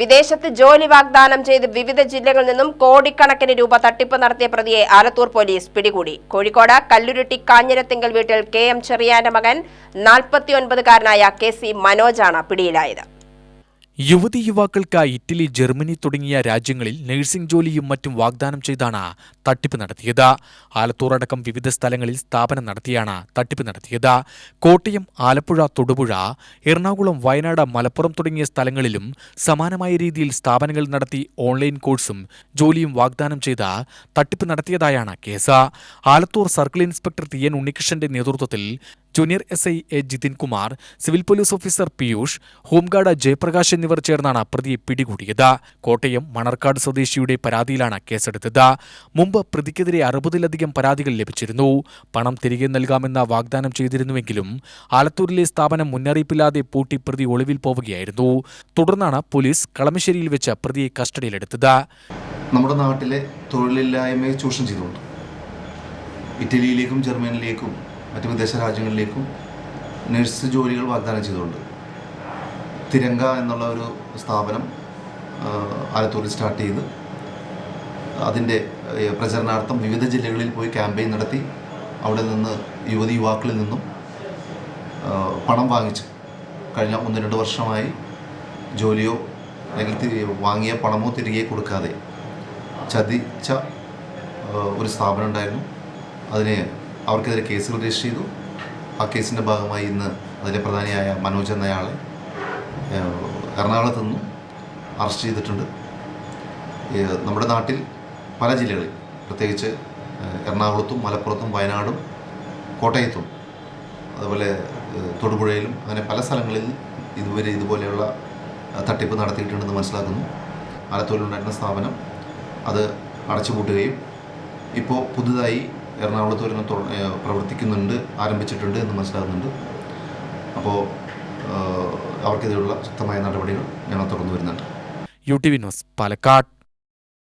വിദേശത്ത് ജോലി വാഗ്ദാനം ചെയ്ത് വിവിധ ജില്ലകളിൽ നിന്നും കോടിക്കണക്കിന് രൂപ തട്ടിപ്പ് നടത്തിയ പ്രതിയെ ആലത്തൂർ പോലീസ് പിടികൂടി. കോഴിക്കോട് കല്ലുരുട്ടി കാഞ്ഞിരത്തിങ്കൽ വീട്ടിൽ കെ എം ചെറിയാന്റെ മകൻ നാൽപ്പത്തിയൊൻപതുകാരനായ കെ സി മനോജാണ് പിടിയിലായത്. യുവതി യുവാക്കൾക്ക് ഇറ്റലി ജർമ്മനി തുടങ്ങിയ രാജ്യങ്ങളിൽ നഴ്സിംഗ് ജോലിയും മറ്റും വാഗ്ദാനം ചെയ്താണ് തട്ടിപ്പ് നടത്തിയത്. ആലത്തൂറടക്കം വിവിധ സ്ഥലങ്ങളിൽ സ്ഥാപനം നടത്തിയാണ് തട്ടിപ്പ് നടത്തിയത്. കോട്ടയം ആലപ്പുഴ തൊടുപുഴ എറണാകുളം വയനാട് മലപ്പുറം തുടങ്ങിയ സ്ഥലങ്ങളിലും സമാനമായ രീതിയിൽ സ്ഥാപനങ്ങൾ നടത്തി ഓൺലൈൻ കോഴ്സും ജോലിയും വാഗ്ദാനം ചെയ്ത് തട്ടിപ്പ് നടത്തിയതായാണ് case. Alathur circle inspector T. N. ഉണ്ണികൃഷ്ണന്റെ നേതൃത്വത്തിൽ junior S I A Jithin Kumar civil police officer Piyush home guard Jayaprakash എന്നിവർ ചേർന്നാണ് പ്രതിയെ പിടികൂടിയത്. കോട്ടയം മണർക്കാട് സ്വദേശിയുടെ പരാതിയിലാണ് കേസെടുത്തത്. മുമ്പ് പ്രതിക്കെതിരെ അറുപതിലധികം പരാതികൾ ലഭിച്ചിരുന്നു. പണം തിരികെ നൽകാമെന്ന വാഗ്ദാനം ചെയ്തിരുന്നുവെങ്കിലും ആലത്തൂരിലെ സ്ഥാപനം മുന്നറിയിപ്പില്ലാതെ പൂട്ടി പ്രതി ഒളിവിൽ പോവുകയായിരുന്നു. തുടർന്നാണ് പോലീസ് കളമശ്ശേരിയിൽ വെച്ച് പ്രതിയെ കസ്റ്റഡിയിലെടുത്തത്. നമ്മുടെ നാട്ടിലെ തൊഴിലില്ലായ്മയെ ചൂഷണം ചെയ്തുകൊണ്ട് ഇറ്റലിയിലേക്കും ജർമ്മനിയിലേക്കും മറ്റ് വിദേശ രാജ്യങ്ങളിലേക്കും നഴ്സ് ജോലികൾ വാഗ്ദാനം ചെയ്തുകൊണ്ട് തിരങ്ക എന്നുള്ള ഒരു സ്ഥാപനം ആലത്തൂരിൽ സ്റ്റാർട്ട് ചെയ്ത് അതിന്റെ പ്രചരണാർത്ഥം വിവിധ ജില്ലകളിൽ പോയി ക്യാമ്പയിൻ നടത്തി അവിടെ നിന്ന് യുവതി യുവാക്കളിൽ നിന്നും പണം വാങ്ങിച്ച് കഴിഞ്ഞ ഒന്ന് രണ്ട് വർഷമായി ജോലിയോ അല്ലെങ്കിൽ വാങ്ങിയ പണമോ തിരികെ കൊടുക്കാതെ ചതിച്ച ഒരു സ്ഥാപനം ഉണ്ടായിരുന്നു. അതിന് അവർക്കെതിരെ കേസുകൾ രജിസ്റ്റർ ചെയ്തു. ആ കേസിന്റെ ഭാഗമായി ഇന്ന് അതിലെ പ്രധാനിയായ മനോജ് എന്നയാളെ എറണാകുളത്ത് നിന്നും അറസ്റ്റ് ചെയ്തിട്ടുണ്ട്. നമ്മുടെ നാട്ടിൽ പല ജില്ലകളിൽ പ്രത്യേകിച്ച് എറണാകുളത്തും മലപ്പുറത്തും വയനാടും കോട്ടയത്തും അതുപോലെ തൊടുപുഴയിലും അങ്ങനെ പല സ്ഥലങ്ങളിൽ ഇതുവരെ ഇതുപോലെയുള്ള തട്ടിപ്പ് നടത്തിയിട്ടുണ്ടെന്ന് മനസ്സിലാക്കുന്നു. ആലത്തൂരിലുണ്ടായിരുന്ന സ്ഥാപനം അത് അടച്ചുപൂട്ടുകയും ഇപ്പോൾ പുതുതായി എറണാകുളത്ത് വരുന്ന പ്രവർത്തിക്കുന്നുണ്ട് ആരംഭിച്ചിട്ടുണ്ട് എന്ന് മനസ്സിലാകുന്നുണ്ട്. അപ്പോൾ അവർക്കെതിരെയുള്ള ശക്തമായ നടപടികൾ ഞങ്ങൾ തുടർന്നു വരുന്നുണ്ട്. U T V news Palakkad.